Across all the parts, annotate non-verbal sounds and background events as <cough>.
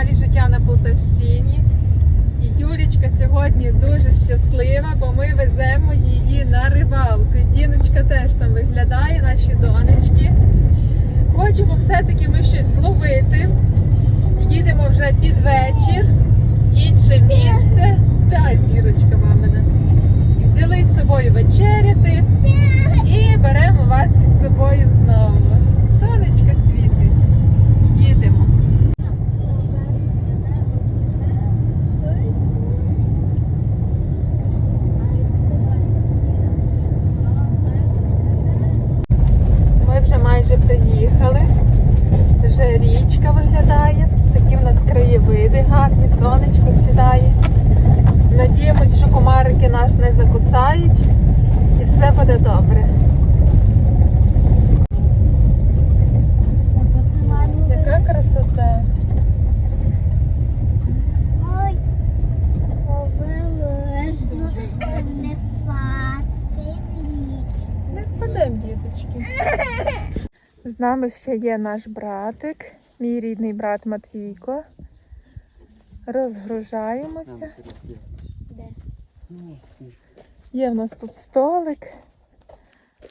каналі Життя на Полтавщині. І Юлічка сьогодні дуже щаслива, бо ми веземо її на рибалку. Діночка теж там виглядає, наші донечки. Хочемо все-таки ми щось зловити. Їдемо вже під вечір. Інше місце. Та, зірочка мамина. Взяли з собою вечеряти. І беремо вас із собою знову. Сонечко світить. Їдемо. Ми вже майже приїхали. Вже річка виглядає. Такі в нас краєвиди гарні, сонечко сідає. Надіємось, що комарики нас не закусають і все буде добре. Яка красота! Ой, обережно, щоб не впасти в лід. Не впадемо, діточки. З нами ще є наш братик, мій рідний брат Матвійко. Розгружаємося. Є в нас тут столик.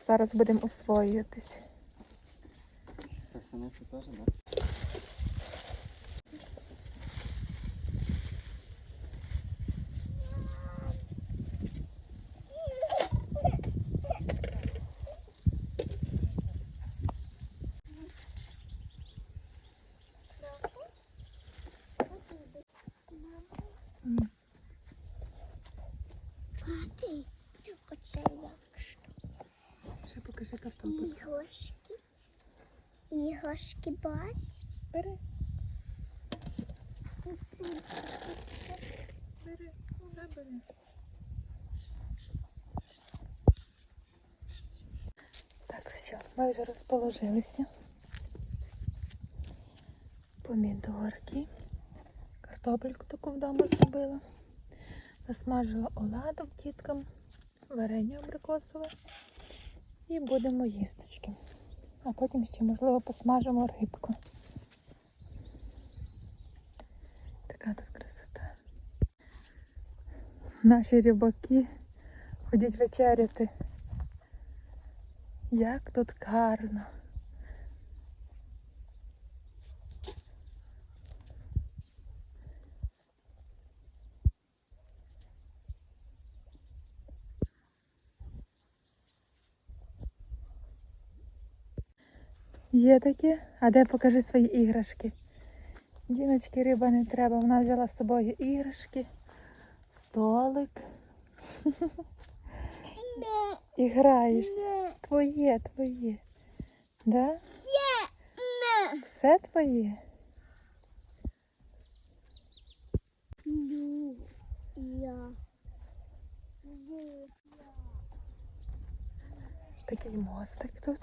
Зараз будемо освоюватись. Це все не теж, да? Мати, оце як Ще покажи картопельку. іграшки. Іграшки бать. Бери. Бери. Все бери. Так, що, ми вже розположилися. Помідорки. Картопельку таку вдома зробила. Насмажила оладок діткам, варення абрикосове. І будемо їсточки. А потім ще, можливо, посмажимо рибку. Така тут красота. Наші рибаки ходять вечеряти. Як тут гарно. Є таке? А де покажи свої іграшки? Діночки риба не треба. Вона взяла з собою іграшки, столик. І граєшся. Твоє, твоє. Да? Все твоє? Такий мостик тут.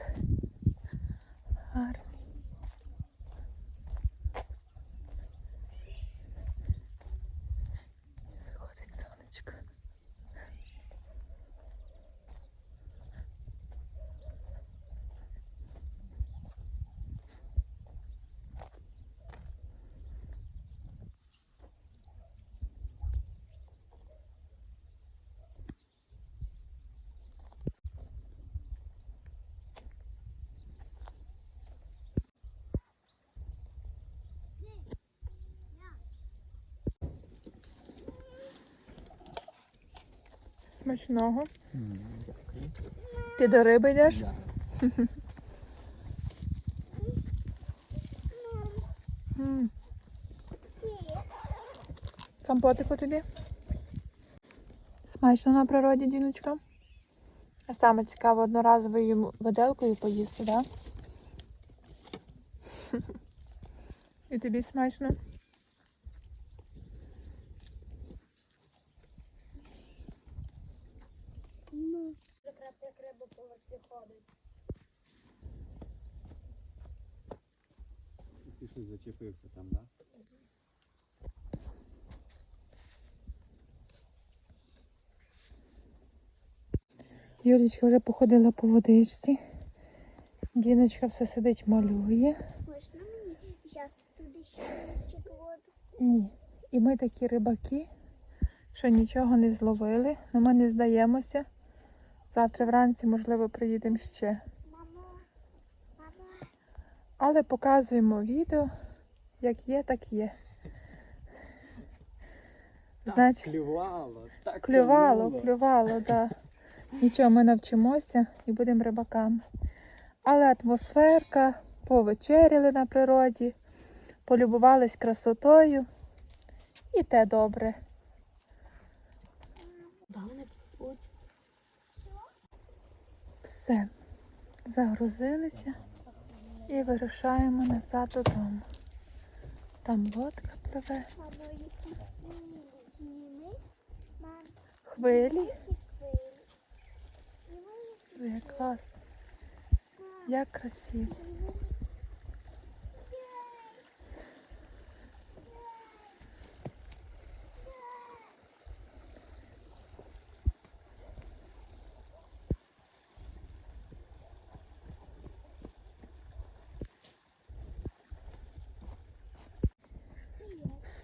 Смачного. Ти до риби йдеш? Компотику тобі? Смачно на природі, діночка. А саме цікаво одноразовою виделкою поїсти, так? Да? <laughs> І тобі смачно? Ну, якраз як риба по воді ходить. Ти щось зачепився там, да? Юлічка вже походила по водичці. Діночка все сидить малює. Можна мені взяти туди щочик воду? Ні. І ми такі рибаки, що нічого не зловили, але ми не здаємося. Завтра вранці, можливо, приїдемо ще. Але показуємо відео, як є, так є. Значить, клювало, так клювало, тягнуло. клювало, да. <laughs> Нічого, ми навчимося і будемо рибаками. Але атмосферка, повечеряли на природі, полюбувались красотою. І те добре. Все. Загрузилися і вирушаємо назад додому. Там лодка пливе, хвилі. Як класно. Як красиво.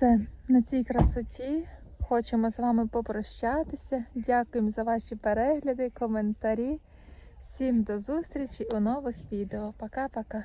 Все, на цій красоті хочемо з вами попрощатися. Дякуємо за ваші перегляди, коментарі. Всім до зустрічі у нових відео. Пока-пока.